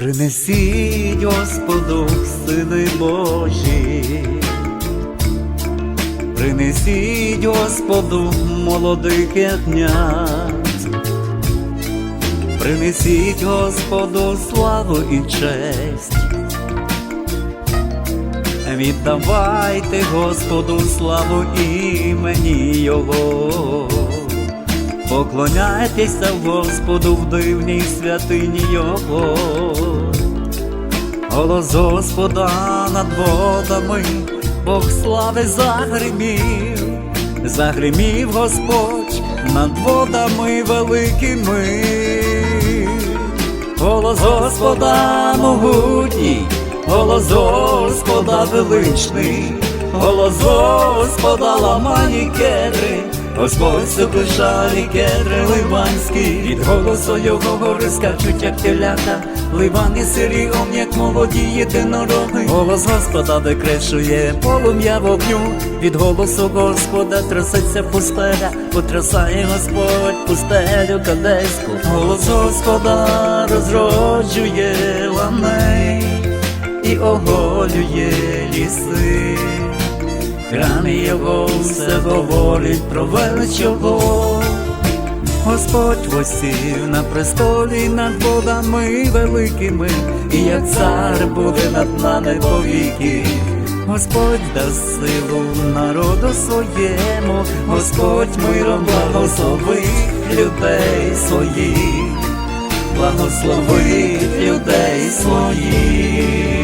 Принесіть Господу сини Божі, принесіть Господу молодих ягнят, принесіть Господу славу і честь. Віддавайте Господу славу імені Його, поклоняйтеся Господу в дивній святині Його, голос Господа над водами, Бог слави загримів, загримів Господь над водами великими, голос Господа могутній. Голос Господа величний, голос Господа ламані кедри, Господь сокрушалі кедри ливанські, від голосу його гори скачуть, як телята, ливани сиріом, як молоді єдинороги. Голос Господа викрешує полум'я вогню, від голосу Господа трясеться пустеля, потрясає Господь пустелю кадеську. Голос Господа розроджує ламей і оголює ліси, храмі його все говорить про велич. Господь восів на престолі над водами великими, і як цар буде над нами повіки. Господь дасть силу народу своєму, Господь миром благословить людей своїх благословить людей своїх.